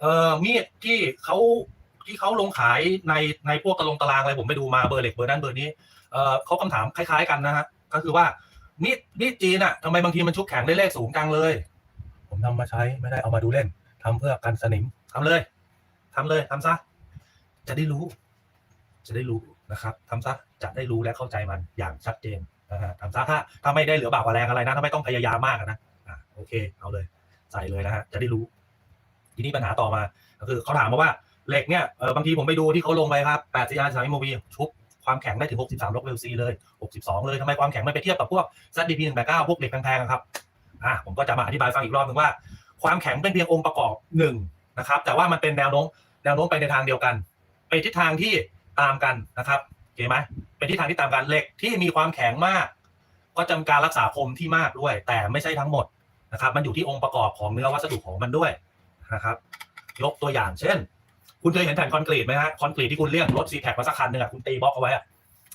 เอ่อมีดที่เขาที่เขาลงขายในในพวกตะลงตารางอะไรผมไปดูมาเบอร์เหล็กเบอร์นั้นเบอร์นี้เอ่อเขาคำถามคล้ายๆกันนะฮะก็คือว่ามีดมีดจีนอะทำไมบางทีมันชุบแข็งได้เลขสูงจังเลย ผมทำมาใช้ไม่ได้เอามาดูเล่นทำเพื่อกันสนิมทำเลยทำเลยทำซะจะได้รู้ จะได้รู้นะครับทำซะจะได้รู้และเข้าใจมันอย่างชัดเจนนะฮะทำซะถ้าถ้าไม่ได้เหลือบากกว่าแรงอะไรนะถ้าไม่ต้องพยายามมากนะอะโอเค เอาเลย ใส่เลยนะฮะจะได้รู้ ทีนี้ปัญหาต่อมา ก็คือเขาถามมาว่าเหล็กเนี่ยเออบางทีผมไปดูที่เขาลงไปครับ8 c r 3 m o v ชุบความแข็งได้ถึง 63ล็อกเวลซีเลย 62 เลยทำไมความแข็งไม่ไปเทียบกับพวก ZDP 189พวกเหล็กแพงๆครับอะผมก็จะมาอธิบายฟังอีกรอบหนึ่งว่า ความแข็งเป็นเพียงองค์ประกอบหนึ่งนะครับ แต่ว่ามันเป็นแนวโน้มแนวโน้มไปในทางเดียวกัน ไปทิศทางที่ตามกันนะครับโอเคไหมเป็นทิศทางที่ตามกันเหล็กที่มีความแข็งมาก ก็จำการรักษาคมที่มากด้วย แต่ไม่ใช่ทั้งหมดนะครับ มันอยู่ที่องค์ประกอบของเนื้อวัสดุของมันด้วย นะครับ ยกตัวอย่างเช่น คุณเคยเห็นแผ่นคอนกรีตไหมฮะคอนกรีตที่คุณเรียกรถซีแท็กมาสักคันหนึ่งอะคุณตีบล็อกเอาไว้อะ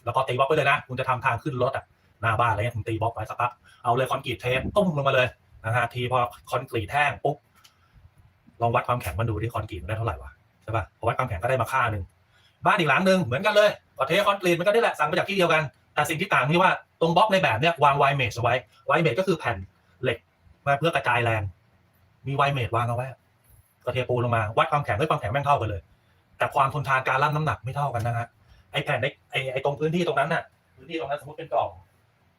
แล้วก็ตีบล็อกไปเลยนะ คุณจะทำทางขึ้นรถอะหน้าบ้านอะไรเงี้ยคุณตีบล็อกไว้สักพักเอาเลยคอนกรีตเทปตุ้มลงมาเลยนะฮะทีพอคอนกรีตแห้งปุ๊บลองวัดความแข็งมันดูที่คอนกรีตมันได้เท่าไหร่วะใช่ป่ะพอวัดความแข็งก็ได้มาค่าหนึ่งบ้านอีกหลังหนึ่งเหมือนกันเลยก็เทคอนกรีตมันก็ได้แหละสั่งมาจากที่เดียวกัน แต่สิ่งที่ต่างที่ว่าตรงบล็อกในแบบเนี้ยวางไวเมชเอาไว้ไวเมชก็คือแผ่นเหล็กมาเพื่อกระจายแรง มีไวเมชวางเอาไว้ ก็เทปูลงมาวัดความแข็งด้วยความแข็งแม่งเท่ากันเลย แต่ความทนทานการรับน้ำหนักไม่เท่ากันนะฮะไอแผ่นไอไอตรงพื้นที่ตรงนั้นน่ะพื้นที่ตรงนั้นสมมติเป็นกล่อง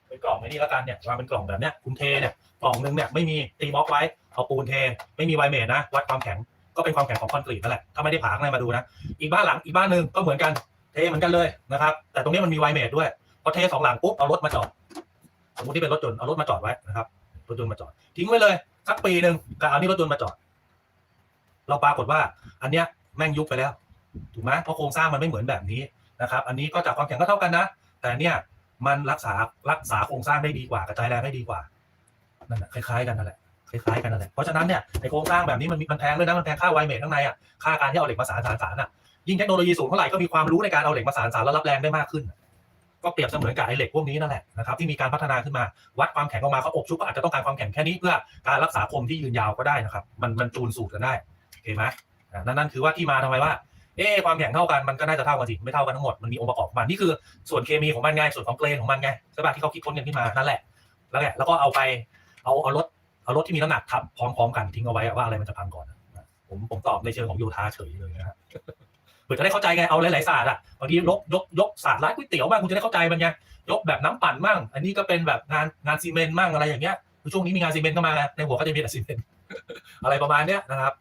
เป็นกล่องไอ้นี่แล้วกันเนี่ยวางเป็นกล่องแบบเนี้ยคุณเทเนี่ยกล่องนึงเนี่ยไม่มีตีบล็อกไว้เอาปูนเท ไม่มีไวเมทนะวัดความแข็งก็เป็นความแข็งของคอนกรีตนั่นแหละถ้าไม่ได้ผ่าข้างในมาดูนะอีกบ้านหลังอีกบ้านหนึ่งก็เหมือนกันเทเหมือนกันเลยนะครับ แต่ตรงนี้มันมีไวเมทด้วยพอเทสองหลังปุ๊บเอารถมาจอดสมมติที่เป็นรถยนต์เอารถมาจอดไว้นะครับรถยนต์มาจอดทิ้งไว้เลยสักปีหนึ่งก็เอานี่รถยนต์มาจอด เราปรากฏว่า อันเนี้ยแม่งยุบไปแล้ว ถูกไหมเพราะโครงสร้างมันไม่เหมือนแบบนี้นะครับ อันนี้ก็จากความแข็งก็เท่ากันนะ แต่เนี่ยมันรักษารักษาโครงสร้างได้ดีกว่ากระจายแรงได้ดีกว่านั่นแหละคล้ายๆกันนั่นแหละคล้ายๆกันนั่นแหละเพราะฉะนั้นเนี่ยไอโครงสร้างแบบนี้มันมีมันแพงด้วยนะมันแพงค่าไวเมทข้างในอะค่าการที่เอาเหล็กมาสานสารสารอะยิ่งเทคโนโลยีสูงเท่าไหร่ก็มีความรู้ในการเอาเหล็กมาสานสารแล้วรับแรงได้มากขึ้น ก็เปรียบเสมือนกับไอเหล็กพวกนี้นั่นแหละนะครับที่มีการพัฒนาขึ้นมาวัดความแข็งออกมาเขาอบชุบก็อาจจะต้องการความแข็งแค่นี้เพื่อการรักษาคมที่ยืนยาวก็ได้นะครับ มันมันจูนสูตรกันได้ คไหมนั่นนั่นคือว่าที่มาทำไมว่า เอ๊ความแข็งเท่ากันมันก็น่าจะเท่ากันสิไม่เท่ากันทั้งหมดมันมีองค์ประกอบมันนี่คือส่วนเคมีของมันไงส่วนของเกรนของมันไงใช่ป่ะที่เขาคิดค้นกันขึ้นมานั่นแหละ แล้วแหละแล้วก็เอาไปเอาเอารถเอารถที่มีน้ำหนักทับพร้อมๆกันทิ้งเอาไว้ว่าอะไรมันจะพังก่อนผมผมตอบในเชิงของโยธาเฉยเลยนะฮะเพื่อจะได้เข้าใจไงเอาหลายๆศาสตร์อะบางทียกยกยกศาสตร์ร้านก๋วยเตี๋ยวบ้างคุณจะได้เข้าใจมันไงยกแบบน้ำปั่นมั่งอันนี้ก็เป็นแบบงานงานซีเมนต์มั่งอะไรอย่างเงี้ยช่วงนี้มีงานซีเมนต์เข้ามาในหัวก็จะมีแต่ซีเมนต์อะไรประมาณเนี้ยนะครับ